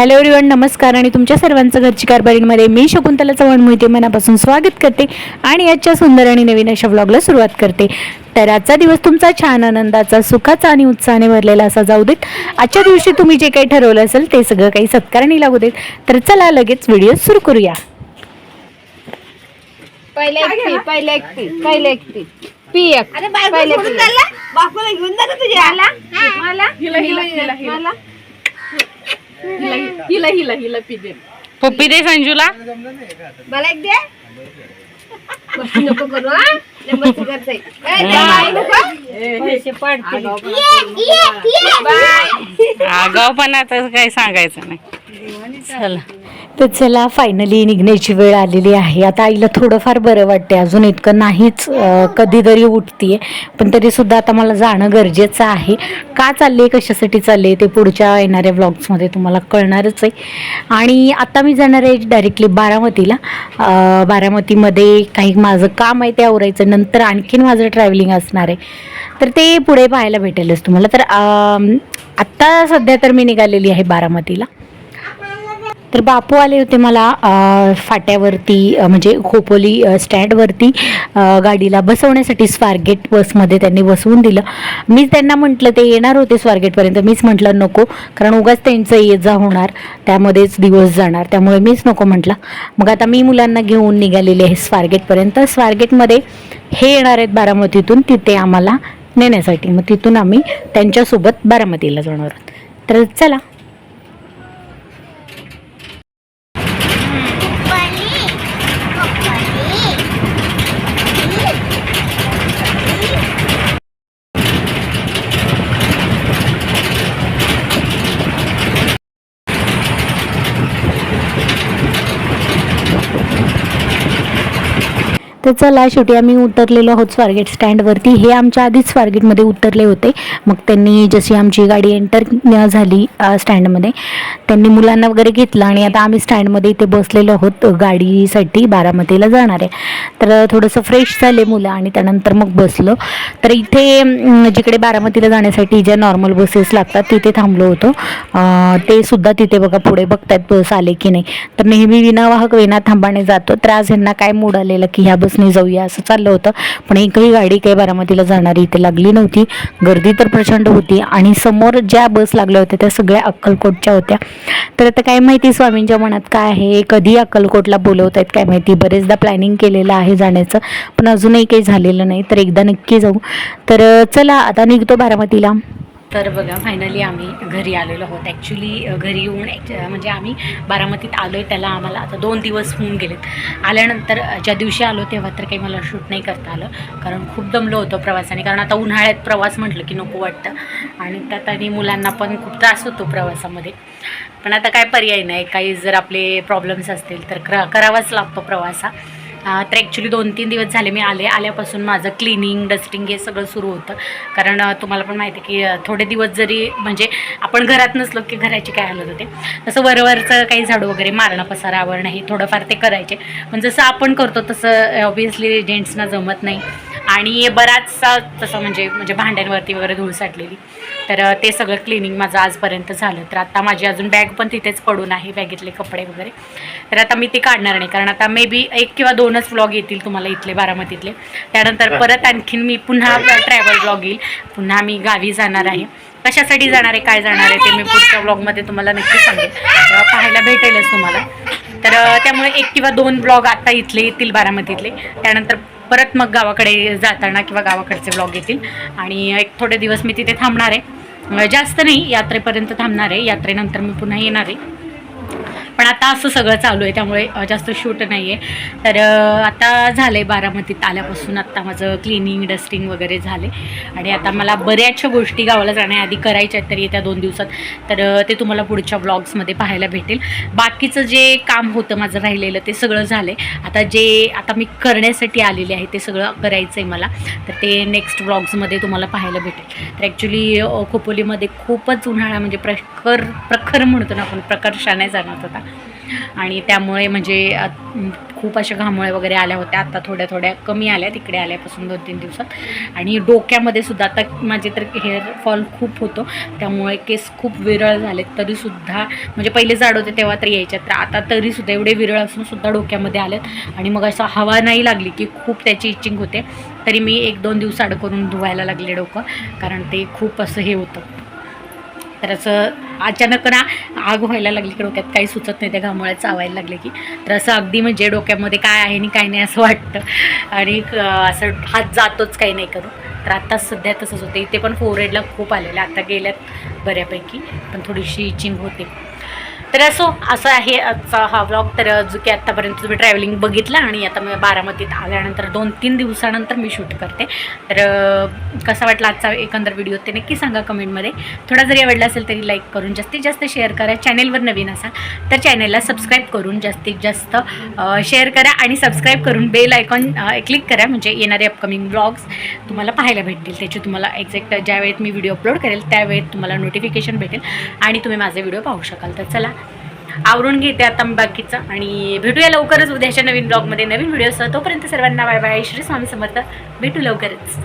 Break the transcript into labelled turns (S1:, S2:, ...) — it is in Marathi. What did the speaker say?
S1: हॅलो एव्हरीवन नमस्कार आणि तुमच्या सर्वांचं घरची कारभारीमध्ये मी शकुंतला चव्हाण मोहिते मनापासून स्वागत करते आणि आजच्या सुंदर आणि नवीन अशा व्लॉगला सुरुवात करते. तर आजचा दिवस तुमचा छान आनंदाचा सुखाचा आणि उत्साहाने भरलेला असा जाऊ देत. आजच्या दिवशी तुम्ही जे काही ठरवलं असेल ते सगळं काही सत्कारणी लागू देत. तर चला लगेच व्हिडिओ सुरू करूया.
S2: पहिले एक पी पहिले एक पी पहिले एक पी. पी एक
S3: अरे बायको
S2: पहिले
S3: घेऊन जा तुझ्या.
S2: मला?
S3: हिला हिला हिला
S2: पी दे
S4: पप्पी दे संजूला.
S3: मला एक दे. मस्ती नको करू हा. लय मस्ती करते. ए, दे बाई नको.
S2: पैसे पडतील.
S4: आगाव पण आता काही सांगायचं नाही. चला.
S1: तर चला फायनली निघण्याची वेळ आलेली आहे. आता आईला थोडंफार बरं वाटते अजून इतकं नाहीच कधीतरी उठतीये. पण तरीसुद्धा आता मला जाणं गरजेचं आहे. का चालले कशासाठी चालले ते पुढच्या येणाऱ्या व्लॉग्समध्ये तुम्हाला कळणारच आहे. आणि आता मी जाणार आहे डायरेक्टली बारामतीला. बारामतीमध्ये काही माझं काम आहे ते आवरायचं. नंतर आणखीन माझं ट्रॅव्हलिंग असणार आहे. तर ते पुढे पाहायला भेटेलच तुम्हाला. तर आत्ता सध्या तर मी निघालेली आहे बारामतीला. तर बापू आले होते मला फाट्यावरती म्हणजे खोपोली स्टँडवरती गाडीला बसवण्यासाठी स्वारगेट बसमध्ये त्यांनी बसवून दिलं. मीच त्यांना म्हटलं ते येणार होते स्वारगेटपर्यंत. मीच म्हटलं नको कारण उगाच त्यांचं ये जा होणार त्यामध्येच दिवस जाणार त्यामुळे मीच नको म्हटलं. मग आता मी मुलांना घेऊन निघालेले आहे स्वारगेटपर्यंत. स्वारगेटमध्ये हे येणार आहेत बारामतीतून तिथे आम्हाला नेण्यासाठी. मग तिथून आम्ही त्यांच्यासोबत बारामतीला जाणार आहोत. तर चला. तर चला शेवटी आम्ही उतरलेलो आहोत स्वारगेट स्टँडवरती. हे आमच्या आधीच स्वारगेटमध्ये उतरले होते. मग त्यांनी जशी आमची गाडी एंटर झाली स्टँडमध्ये त्यांनी मुलांना वगैरे घेतलं आणि आता आम्ही स्टँडमध्ये इथे बसलेलो आहोत गाडीसाठी बारामतीला जाणार आहे. तर थोडंसं फ्रेश झाले मुलं आणि त्यानंतर मग बसलो. तर इथे जिकडे बारामतीला जाण्यासाठी ज्या नॉर्मल बसेस लागतात तिथे थांबलो होतो. ते सुद्धा तिथे बघा पुढे बघतायत बस आले की नाही. तर नेहमी विनावाहक विना थांबाने जातो. तर आज ह्यांना काय मूड आलेला की ह्या बसने जाऊया असं चाललं होतं. पण एकही गाडी काही बारामतीला जाणारी इथे लागली नव्हती. गर्दी तर प्रचंड होती आणि समोर ज्या बस लागल्या होत्या त्या सगळ्या अक्कलकोटच्या होत्या. तर आता काय माहिती स्वामींच्या मनात काय आहे? कधी अक्कलकोटला बोलवत आहेत काय माहिती? बरेचदा प्लॅनिंग केलेलं आहे जाण्याचं पण अजूनही काही झालेलं नाही. तर एकदा नक्की जाऊ. तर चला आता निघतो बारामतीला. तर बघा फायनली आम्ही घरी आलेलो आहोत. ॲक्च्युली घरी येऊन म्हणजे आम्ही बारामतीत आलो आहे त्याला आम्हाला आता दोन दिवस होऊन गेलेत. आल्यानंतर ज्या दिवशी आलो तेव्हा तर काही मला शूट नाही करता आलं. कारण खूप दमलो होतो प्रवासाने. कारण आता उन्हाळ्यात प्रवास म्हटलं की नको वाटतं. आणि त्यात आणि मुलांना पण खूप त्रास होतो प्रवासामध्ये. पण आता काय पर्याय नाही. काही जर आपले प्रॉब्लेम्स असतील तर करा करावाच लागतो प्रवास हा. तर ॲक्च्युली दोन तीन दिवस झाले मी आले. आल्यापासून माझं क्लिनिंग डस्टिंग हे सगळं सुरू होतं. कारण तुम्हाला पण माहिती आहे की थोडे दिवस जरी म्हणजे आपण घरात नसलो की घराची काय हालत होते. तसं वरवरचं काही झाडू वगैरे मारणं पसारा आवरणं हे थोडंफार ते करायचे. पण जसं आपण करतो तसं ऑब्वियसली जेंट्सना जमत नाही. आणि बराचसा तसं म्हणजे म्हणजे भांड्यांवरती वगैरे धूळ साठलेली. तर ते सगळं क्लिनिंग माझं आजपर्यंत झालं. तर आता माझी अजून बॅग पण तिथेच पडून आहे बॅगेतले कपडे वगैरे. तर आता मी ते काढणार नाही कारण आता मे बी एक किंवा दोनच व्लॉग येतील तुम्हाला इथले बारामतीतले. त्यानंतर परत आणखीन मी पुन्हा ट्रॅव्हल व्लॉग येईल. पुन्हा मी गावी जाणार आहे. कशासाठी जाणार आहे काय जाणार आहे ते मी पुढच्या व्लॉगमध्ये तुम्हाला नक्की तेव्हा पाहायला भेटेलच तुम्हाला. तर त्यामुळे एक किंवा दोन ब्लॉग आता इथले येतील बारामतीतले. त्यानंतर परत मग गावाकडे जाताना किंवा गावाकडचे ब्लॉग येतील. आणि एक थोडे दिवस मी तिथे थांबणार आहे. जास्त नाही यात्रेपर्यंत थांबणार आहे. यात्रेनंतर मी पुन्हा येणार आहे. पण आता असं सगळं चालू आहे त्यामुळे जास्त शूट नाही आहे तर आता झालं आहे बारामतीत आल्यापासून आत्ता माझं क्लिनिंग डस्टिंग वगैरे झाले आणि आता मला बऱ्याचशा गोष्टी गावाला जाण्याआधी करायच्या आहेत तरी येत्या दोन दिवसात. तर ते तुम्हाला पुढच्या ब्लॉग्समध्ये पाहायला भेटेल. बाकीचं जे काम होतं माझं राहिलेलं ते सगळं झालं आहे आता जे आता मी करण्यासाठी आलेले आहे ते सगळं करायचं आहे मला. तर ते नेक्स्ट ब्लॉग्समध्ये तुम्हाला पाहायला भेटेल. तर ॲक्च्युली खोपोलीमध्ये खूपच उन्हाळा म्हणजे प्रखर प्रखर म्हणतो ना आपण प्रकर्षाने जाणवत होता. आणि त्यामुळे म्हणजे खूप अशा घामोळ्या वगैरे आल्या होत्या. आता थोड्या थोड्या कमी आल्या तिकडे आल्यापासून दोन तीन दिवसात. आणि डोक्यामध्ये सुद्धा आता माझे तर हेअर फॉल खूप होतो. त्यामुळे केस खूप विरळ झाले तरीसुद्धा म्हणजे पहिले जाड होते तेव्हा तर यायच्यात तर आता तरीसुद्धा एवढे विरळ असून सुद्धा डोक्यामध्ये आलेत. आणि मग असं हवा नाही लागली की खूप त्याची इचिंग होते. तरी मी एक दोन दिवस आड करून धुवायला लागले डोकं. कारण ते खूप असं हे होतं. तर असं अचानक ना आग व्हायला लागली की डोक्यात काही सुचत नाही त्या घामोळ्या चावायला लागले की. तर असं अगदी म्हणजे डोक्यामध्ये काय आहे आणि काय नाही असं वाटतं. आणि असं हात जातोच काही नाही करू तर आत्ताच सध्या तसंच होते. इथे पण फोरहेडला खूप आलेलं आता गेल्यात बऱ्यापैकी पण थोडीशी इचिंग होते. तर असो असं आहे आजचा हा व्लॉग तर जो की आत्तापर्यंत तुम्ही ट्रॅव्हलिंग बघितलं आणि आता मी बारामतीत आल्यानंतर दोन तीन दिवसानंतर मी शूट करते. तर कसा वाटला आजचा एकंदर व्हिडिओ ते नक्की सांगा कमेंटमध्ये थोडा जरी आवडला असेल तरी लाईक करून जास्तीत जास्त शेअर करा. चॅनेलवर नवीन असाल तर चॅनेलला सबस्क्राईब करून जास्तीत जास्त शेअर करा आणि सबस्क्राईब करून बेल आयकॉन क्लिक करा. म्हणजे येणारे अपकमिंग ब्लॉग्स तुम्हाला पाहायला भेटतील. त्याची तुम्हाला एक्झॅक्ट ज्या वेळेत मी व्हिडिओ अपलोड करेल त्यावेळेत तुम्हाला नोटिफिकेशन भेटेल आणि तुम्ही माझे व्हिडिओ पाहू शकाल. तर चला आवरून घेते आता बाकीचं आणि भेटूया लवकरच उद्याच्या नवीन ब्लॉगमध्ये नवीन व्हिडिओसह तोपर्यंत सर्वांना बाय बाय. श्री स्वामी समर्थ. भेटू लवकरच.